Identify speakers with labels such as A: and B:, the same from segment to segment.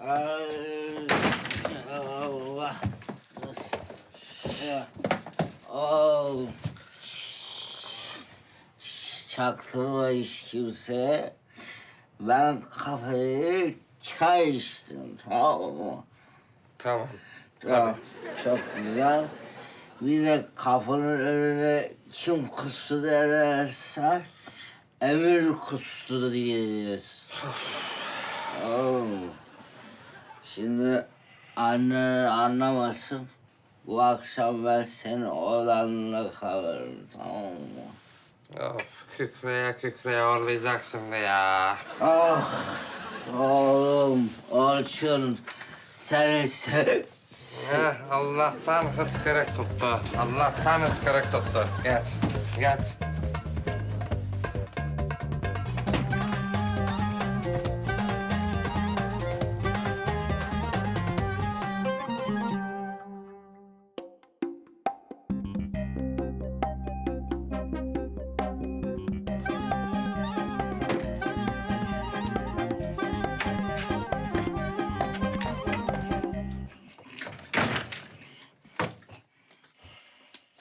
A: Ay, Allah. Oh. Çaktırma hiç kimseye. Ben kafeye çay içtim tamam mı?
B: Tamam.
A: Ya, çok güzel. Bir de kapının önüne kim kustu derlerse emir kustu diyeceğiz. Oğlum. Şimdi annen anlamasın. Bu akşam ben senin odanla kalırım tamam mı?
B: Of kükreye kükreye horlayacak şimdi ya.
A: Ah oğlum Orçun seni sev...
B: Heh, Allah'tan hıçkırık tuttu. Allah'tan hıçkırık tuttu. Geç, geç.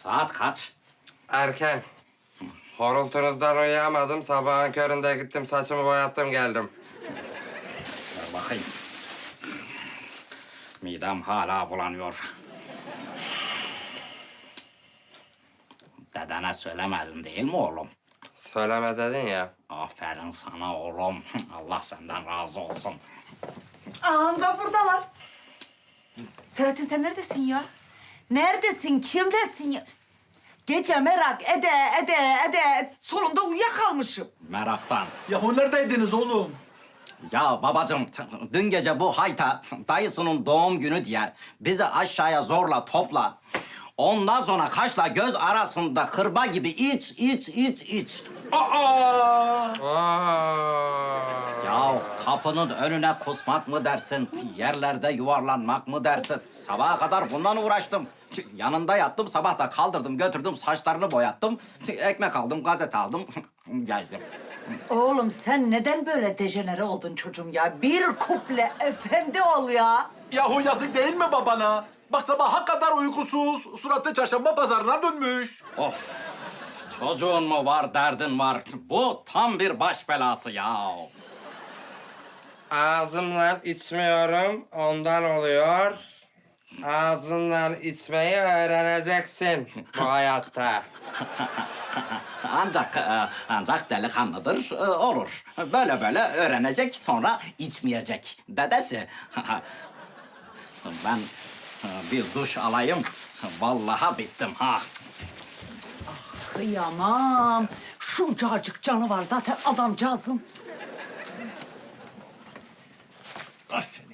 C: Saat kaç?
B: Erken. Horultunuzdan uyuyamadım. Sabahın köründe gittim saçımı boyattım geldim.
C: Ver bakayım. Midem hala bulanıyor. Dedene söylemedin değil mi oğlum?
B: Söyleme dedin ya.
C: Aferin sana oğlum. Allah senden razı olsun.
D: Anda buradalar. Selahattin sen neredesin ya? Neredesin? Kimdesin ya? Gece merak ede ede ede sonunda uyuyakalmışım.
C: Meraktan.
E: Yahu neredeydiniz oğlum?
C: Ya babacığım, t- dün gece bu hayta dayısının doğum günü diye bizi aşağıya zorla topla. Ondan sonra kaşla göz arasında kırba gibi iç, iç, iç, iç.
E: Aa!
B: Aa.
C: Ya kapının önüne kusmak mı dersin, yerlerde yuvarlanmak mı dersin? Sabaha kadar bundan uğraştım. Yanında yattım, sabah da kaldırdım, götürdüm, saçlarını boyattım. Ekmek aldım, gazete aldım, geldim.
D: Oğlum sen neden böyle dejenere oldun çocuğum ya? Bir kuple efendi ol ya.
E: Yahu yazık değil mi babana? Bak sabaha kadar uykusuz, suratı çarşamba pazarına dönmüş.
C: Of, çocuğun mu var, derdin var. Bu tam bir baş belası ya.
B: Ağzımla içmiyorum, ondan oluyor. Ağzınla içmeyi öğreneceksin bu hayatta.
C: ancak e, ancak delikanlıdır, e, olur. Böyle böyle öğrenecek, sonra içmeyecek. Dedesi. ben bir duş alayım. Vallahi bittim ha.
D: Kıyamam. Şuncacık canı var zaten adamcağızın.
E: Ah seni.